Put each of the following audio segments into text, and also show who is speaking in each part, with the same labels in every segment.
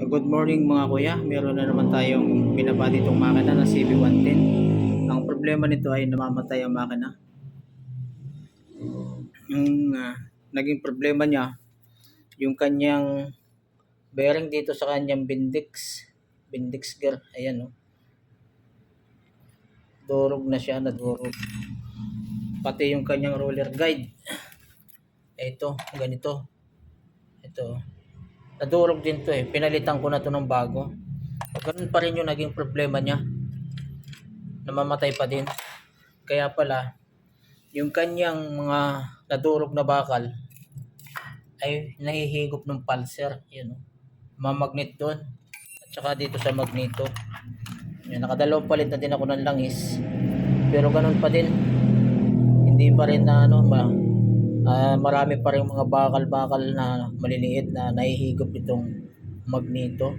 Speaker 1: Good morning mga kuya. Meron na naman tayong binaba ditong makina na CB110. Ang problema nito ay namamatay ang makina. Yung ah, naging problema niya, yung kanyang bearing dito sa kanyang Bendix. Bendix gear. Ayan oh. Durog na siya, nadurog. Pati yung kanyang roller guide. Ito, ganito. Ito. Nadurog din to eh. Pinalitan ko na to ng bago. Ganun pa rin yung naging problema niya. Namamatay pa din. Kaya pala, yung kanyang mga nadurog na bakal ay nahihigop ng pulser. Yun, oh. mamagnet doon. At saka dito sa magneto. Yan, nakadalawang palit na din ako ng langis. Pero ganun pa din. Hindi pa rin na ano, ma, Ah, marami pa rin mga bakal-bakal na maliliit na nahihigop itong magneto.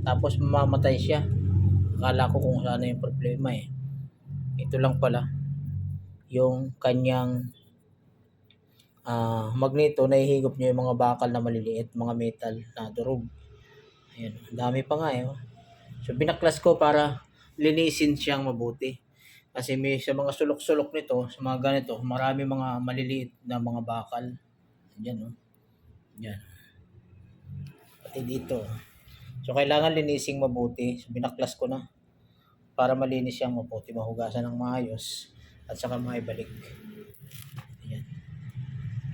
Speaker 1: Tapos mamamatay siya. Akala ko kung ano yung problema eh. Ito lang pala. Yung kanyang ah, magneto, nahihigop niya yung mga bakal na maliliit, mga metal na durog. Ang dami pa nga eh. oh. So binaklas ko para linisin siyang mabuti. Kasi may sa mga sulok-sulok nito, sa mga ganito, marami mga maliliit na mga bakal. Yan, oh. Yan. Pati dito. So, kailangan linising mabuti. So, binaklas ko na para malinis siyang mabuti, mahugasan ng maayos at saka maibalik. Yan.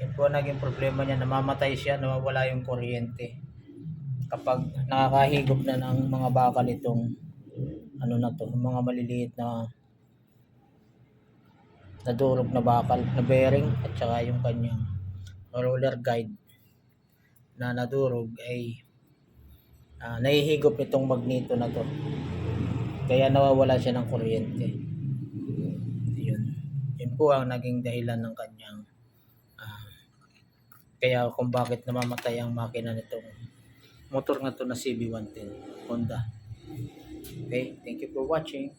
Speaker 1: Yan po naging problema niya. Namamatay siya, nawawala yung kuryente. Kapag nakakahigop na ng mga bakal itong ano na to, mga maliliit na nadurog na bakal na bearing at saka yung kanyang roller guide na nadurog ay ah, nahihigop nitong magneto na to. Kaya nawawala siya ng kuryente. Yun. Yun po ang naging dahilan ng kanyang ah, kaya kung bakit namamatay ang makina nitong motor na to na CB110 Honda. Okay thank you for watching